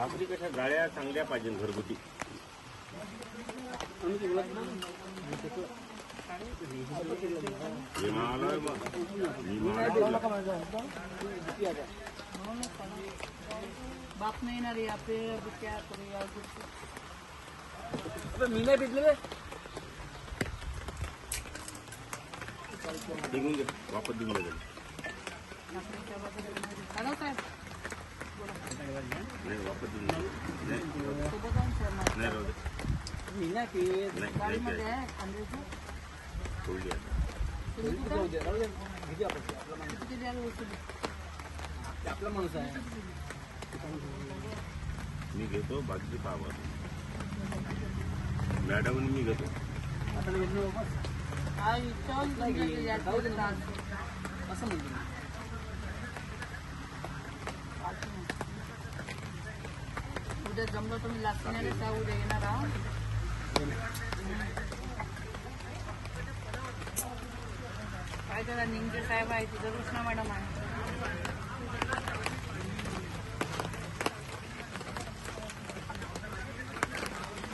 भाकरी कशा गाड्या चांगल्या पाहिजे घरगुती. विमानाला विमानाला बाप नाही येणार या पे अभी क्या करू या कुछ मी नाही भेटले निघून घे वापस देऊन दे आपला माणूस किती द्यायला वसूल ते आपला माणूस आहे मी घेतो बाकी पाव मॅडम आणि मी घेतो असं म्हणतो उद्या जमलं तुम्ही लागते नाही का उद्या येणार आहोत काय करा निमचे साहेब आहे तिथं कृष्णा मॅडम आहे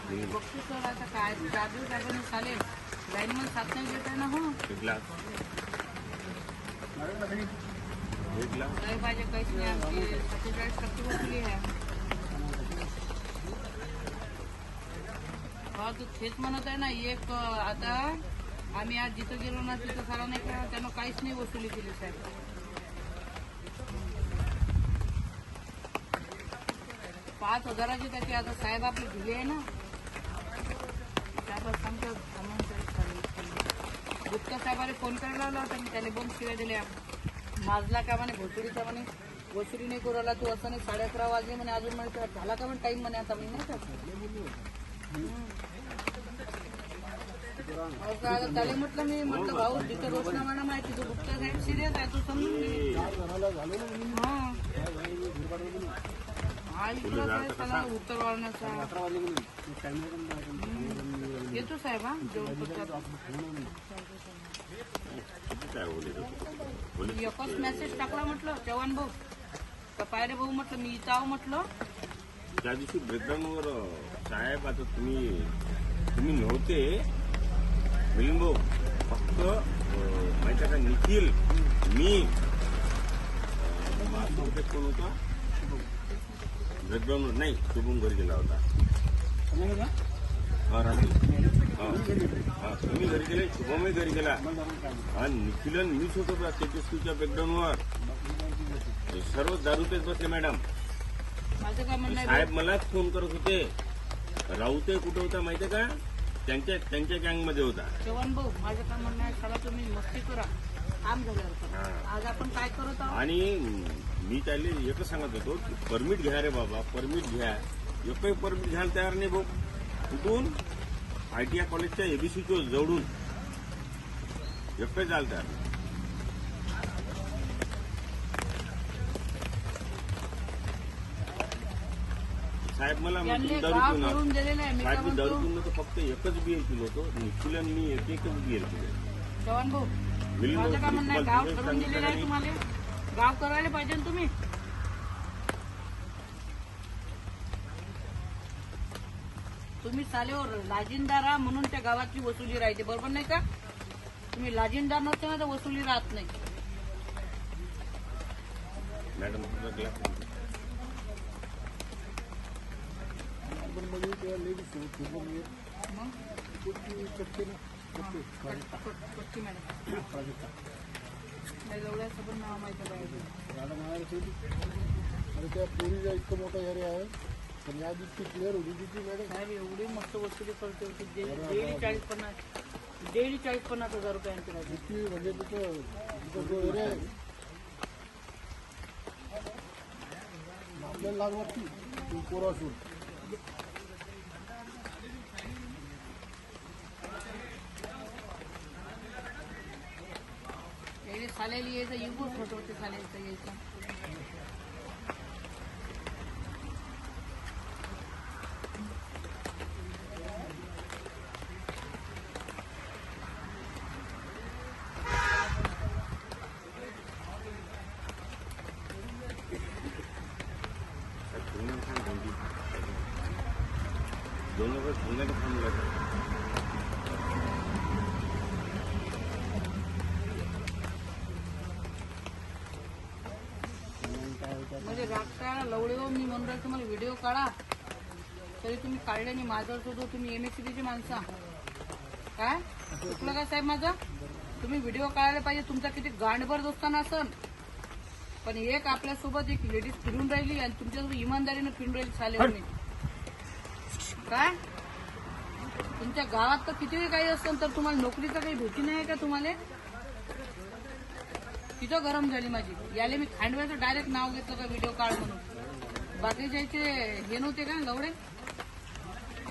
बघतो सर आता काय चालेल लाईन सात नाही घेत आहे ना हो। पाहिजे काहीच नाही आमची सत्तेचाळीस टक्के वसुली आहे हा तू तेच म्हणत आहे ना एक आता आम्ही आज जिथं गेलो ना तिथं सारा नाही का त्यानं काहीच नाही वसुली केली साहेब. पाच हजाराची त्याची आता साहेब आपली दिली आहे ना. त्यावर सांगतो गुप्ता साहेबाने फोन करायला लावला होता मी त्याला दोन शिवाय दिल्या. माजला का म्हणे भोसुरीचा म्हणे वसुली नाही करू राहिला तू असं नाही साडे अकरा वाजले म्हणे अजून म्हणे झाला का म्हणे टाईम म्हणे आता मी नाही का? त्याला म्हटलं मी म्हटलं भाऊ जिथे रोशना मॅडम आहे तिथं गुप्ता साहेब सिरियस आहे तू समजून घे हा. हा इकडं काय त्याला उत्तर वाढण्याचा अकरा वाजले की येतो साहेब हा जेवण एकच मेसेज टाकला म्हटलं चव्हाण भाऊ का पायरे भाऊ म्हटलं मी इथं आहो म्हटलं त्या दिवशी ब्रेकडाऊनवर साहेब आता तुम्ही तुम्ही नव्हते. मिलिंद फक्त माहिती का निखिल मी माझा कोण होता? ब्रेकडाऊनवर नाही शुभम घरी गेला होता. हा रात्री हा तुम्ही घरी गेले शुभमही घरी गेला. आणि निखिलन मीच होतो बा तेजस्वीच्या ब्रेकडाऊनवर सर्व दारू पेच बसले मॅडम. माझं काय म्हणणं आहे? साहेब मलाच फोन करत होते. राऊते कुठं होता माहितीये का? त्यांच्या त्यांच्या गँगमध्ये होता. चव्हाण भाऊ माझं काय म्हणणं आहे? चला तुम्ही मस्ती करा. काम झाल्यावर करा. आज आपण काय करत आहोत? आणि मी त्याला एकच सांगत होतो की परमिट घ्या रे बाबा परमिट घ्या. एकही परमिट घ्यायला तयार नाही भाऊ. कुठून? आय टी आय कॉलेजच्या एबीसीच्या जवळून. एकही जायला तयार नाही. साहेब मला म्हणतो दारू गाव पिऊन करून दिलेलं आहे मी काय साहेब मी दारू म्हणतो. पिऊन नव्हतो फक्त एकच बिअर पिलो होतो. निखिल आणि मी एक एकच बिअर पिलो. चव्हाण भाऊ मिलिंद माझं काय म्हणणं आहे तुम्हाला गाव दिवस करून दिलेलं आहे सांगितलं तुम्हाला? गाव करायला पाहिजे ना तुम्ही? तुम्ही सालेवर लाजिनदार आहा म्हणून त्या गावाची वसुली राहते बरोबर नाही का? तुम्ही लाजिनदार नसते ना तर वसुली राहत नाही. मॅडम आणि त्या पोरीचा इतकं मोठा एरिया आहे पण या। दिवशी क्लिअर होती तिची मॅडम। साहेब एवढी मस्त वसुली करते होती डेली चाळीस पन्नास डेली चाळीस पन्नास हज़ार रुपयांची इतकी म्हणजे तिथं तिथं जो एरिया आहे आपल्याला लागणार ती पोरं असून Elieza, you would go to Salesta. मी म्हणून राहिले तुम्हाला व्हिडिओ काढा. तरी तुम्ही काढले नाही माझं सुद्धा तुम्ही एमएससीबीची माणसा काय? चुकलं का साहेब माझं? तुम्ही व्हिडिओ काढायला पाहिजे तुमचा किती गांडभर दोस्ताना असन. पण एक आपल्यासोबत एक लेडीज फिरून राहिली आणि तुमच्यासोबत इमानदारीनं फिरून राहिली चालेल काय? तुमच्या गावात तर किती काही असेल तर तुम्हाला नोकरीचं काही भीती नाही का तुम्हाला? तिथं गरम झाली माझी. याले मी खांडव्याचं डायरेक्ट नाव घेतलं का व्हिडिओ काढ म्हणून? बाकीच्याचे हे नव्हते का गवडे?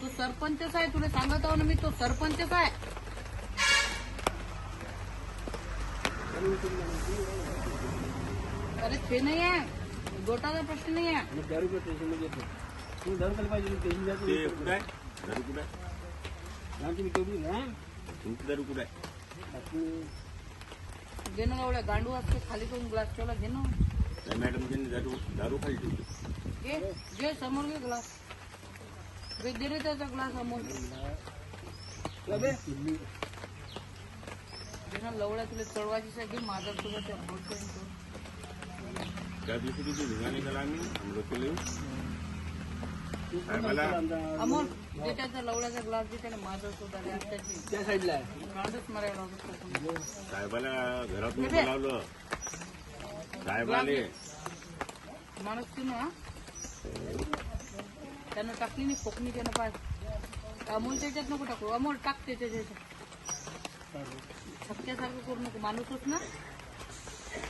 तो सरपंचच आहे तुला सांगत आहो ना मी तो सरपंचच आहे. अरे ते नाही आहे. गोटाचा प्रश्न नाही आहे. दारू येतो. तुम्ही दारू पाहिजे स्टेशन ते जायचं कुठं आहे? दारू कुठं आहे? तुम्ही तेवढी ना? तुमची दारू कुठं आहे? बाकी घे ना एवढ्या गांडू असते खाली करून ग्लास ठेवला घे ना त्या मॅडम त्यांनी दारू दारू खाली ठेवली घे घे समोर घे ग्लास दे त्याचा ग्लास समोर. ना लवड्या तुला चढवायची साठी माझा तुला त्या बोट त्या दिवशी तिथे केला आम्ही अमोल त्याचा लवड्याचा ग्लास दे त्याला माझा सुद्धा त्या साईडला मारायला साहेबाला घरातून बोलावलं साहेबाले माणूस ती ना त्यानं टाकली नाही कोकणी त्यानं पाय. अमोल त्याच्यात नको टाकू. अमोल टाक त्याच्या त्याच्यात. छक्क्यासारखं करू नको. माणूसच ना?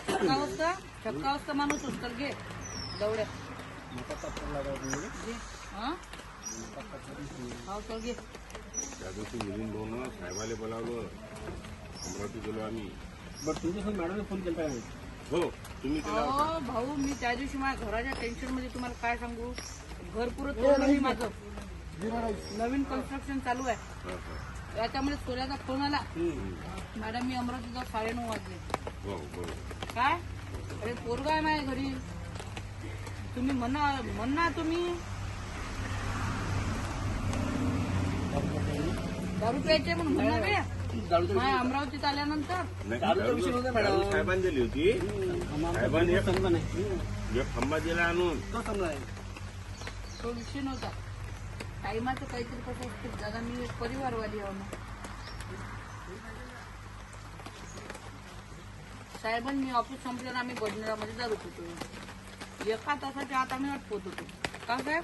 छक्का वाजता छक्का वाजता माणूसच तर घे. दवड्या हा? तर घे. त्या दिवशी मिलिंद भाऊनं साहेबाला बोलावलं. अमरावती गेलो आम्ही. बट तुमच्यासोबत मॅडमने फोन केला आहे हो तुम्ही केला होता अहो भाऊ मी त्या दिवशी माझ्या घराच्या टेन्शनमध्ये तुम्हाला काय सांगू? घर माझं. नवीन कन्स्ट्रक्शन चालू आहे. हा, हा. याच्यामध्ये सोन्याचा फोन आला. मॅडम मी अमरावतीचा साडेनऊ वाजले. हो हो. काय? अरे पोरगा आहे माझ्या घरी. तुम्ही म्हणा म्हणा तुम्ही. दारू प्यायचे म्हणून म्हणा बे माझ्या अमरावतीत आल्यानंतर नाही, दारूचा विषय दारू- नव्हता मॅडम. दारू साहेबांनी दिली होती. साहेबांनी एक समजा नाही. एक खंबा दिला आणून. तो समजा तो विषय नव्हता. टाईमाचं काहीतरी कसं असतं दादा मी एक परिवारवाली आहो ना साहेबांनी ऑफिस संपल्यानं आम्ही बडनेरामध्ये दारू पितो एका तासाच्या आत आम्ही अटकवत होतो. का साहेब?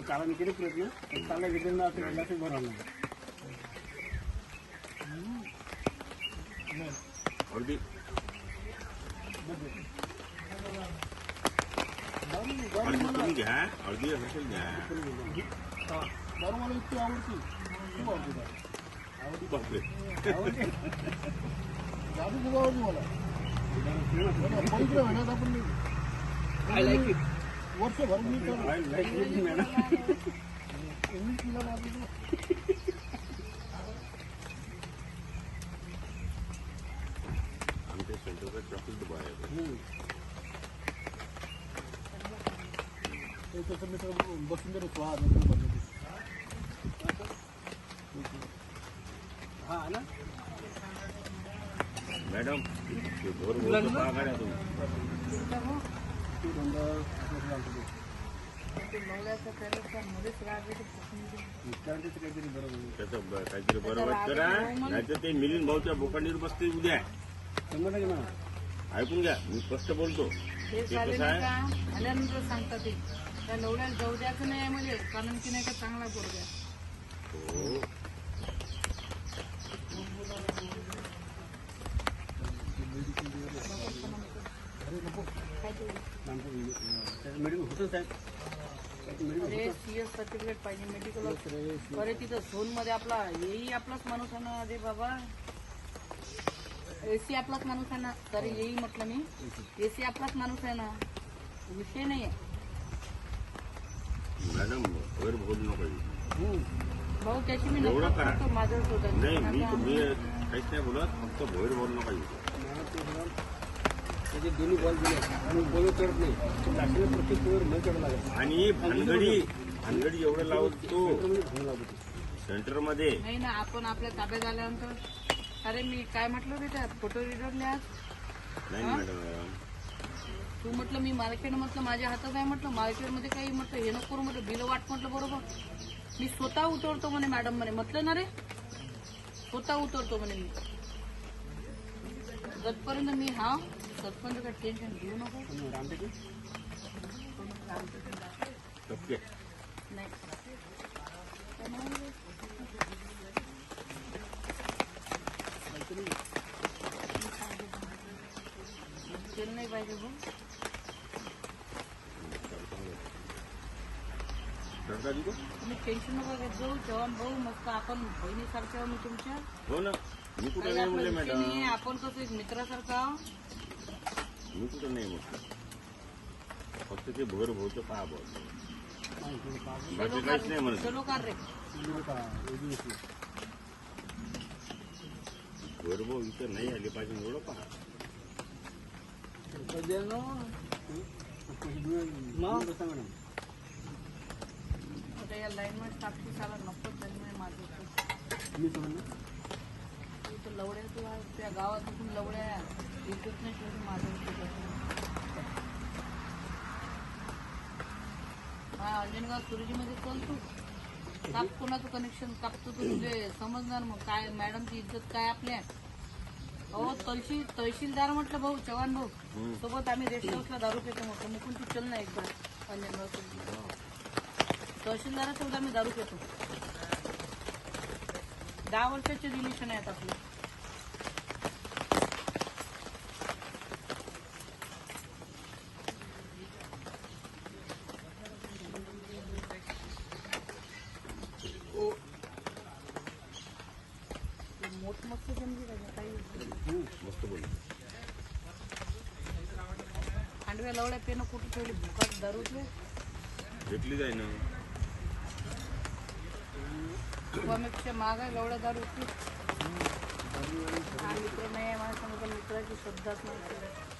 काला मी केले प्रयत्न पण चालला घेतलेला असं घडलं असेल बरं नाही अगदी अर्धी तुम्ही घ्या अर्धी हर्षल घ्या. दारू मला इतकी आवडती खूप आवडते दारू. बापरे दारू खूप आवडती मला पवित्र महिन्यात आपण आय लाईक इट वर्षभर मी आमच्या सेंटरचा ट्रॅफिक डबा आहे. ते त्याचं मित्र बसून ते. हा ना? मॅडम तुम्ही. ते. मध्येच काहीतरी बरोबर त्याचं ब- काहीतरी बरोबर करा नाहीतर ते मिलिंद भाऊच्या बोकांडीवर बसते उद्या ऐकून घ्या मी स्पष्ट बोलतो ते झाले नाही का आल्यानंतर सांगतात ते त्या लवड्याला जाऊ द्यायचं नाही म्हणजे कारण की नाही का चांगला पोरगा आहे. हो अरे नको काय ते? आमचं त्याचं मेडिकल होतच आहे त्याचं मेडिकल अरे सीएस सर्टिफिकेट पाहिजे मेडिकल अरे तिथं झोनमध्ये आपला येई आपलाच माणूस आहे ना अरे बाबा. एसी आपलाच माणूस आहे ना. तरी येई म्हटलं मी. एसी आपलाच माणूस आहे ना. विषय नाही आहे मॅडम वर बोलू नका भाऊ त्याची मी एवढं करा. करतो माझं. नाही मी तुम्ही काहीच नाही बोलत फक्त भोयर बोलू. नका त्याचे दोन्ही बॉल दिले आणि बॉल करत नाही. ते प्रत्येक बॉलवर न चढ लागत आणि भानगडी भानगडी एवढं लावतो. घाण लागत सेंटरमध्ये नाही ना आपण आपल्या ताब्यात आल्यानंतर अरे मी काय म्हटलं त्या फोटो रिडरले आज नाही मॅडम. तू म्हटलं मी मार्केट म्हटलं माझ्या हातात आहे म्हटलं. मार्केटमध्ये काही म्हटलं हे नको करू म्हटलं. बिल वाट म्हटलं बरोबर. मी स्वतः उतरतो म्हणे मॅडम म्हणे. म्हटलं ना रे? स्वतः उतरतो म्हणे मी. जतपर्यंत मी हा तत्पर्यंत काही टेन्शन घेऊ नको. नाही. केलं नाही पाहिजे भाऊ सरकारी को तुम्ही टेन्शन नका घेत जाऊ जवान भाऊ मस्त आपण बहिणीसारखे आहो मी तुमच्या. हो ना. मी कुठं काही नाही आपला म्हणले विषय मॅडम नाहीये. आपण कसं एक मित्रासारखं. मी कुठं नाही म्हटलं फक्त ते भोर भोवतं पहा बॉल बाकी काहीच नाही कार- म्हणत. चलो कार रे. भोर भाऊ इथं नाही आले पाहिजे एवढं पहा. मॅडम आता या लाईन मध्ये टाकती साला नको झाली नाही माझं तर. लवड्या तू त्या गावात उठून लवड्या इज्जत नाही ठेवली माझं हा अंजनगाव सुरजीमध्ये चल तू. काप कोणाचं कनेक्शन कापतो तू तुझे समजणार मग काय मॅडमची इज्जत काय आपल्या? अहो तहसील तहसीलदार म्हटलं भाऊ चव्हाण भाऊ. सोबत आम्ही रेस्ट हाऊसला दारू पितो म्हटलं मुकून तू चल ना एकदा अंजनगाव सुरजी तहसीलदारासोबत आम्ही दारू पितो. दहा वर्षाचे रिलेशन आहेत आपले. खांडव्या लवड्या पेनं कुठे ठेवली? भुकात दारूतले भेटली जाय ना तुझ्यापेक्षा महाग आहे लवड्या दारू हा मित्र नाही आहे मला सांगतो मित्राची श्रद्धाच नाही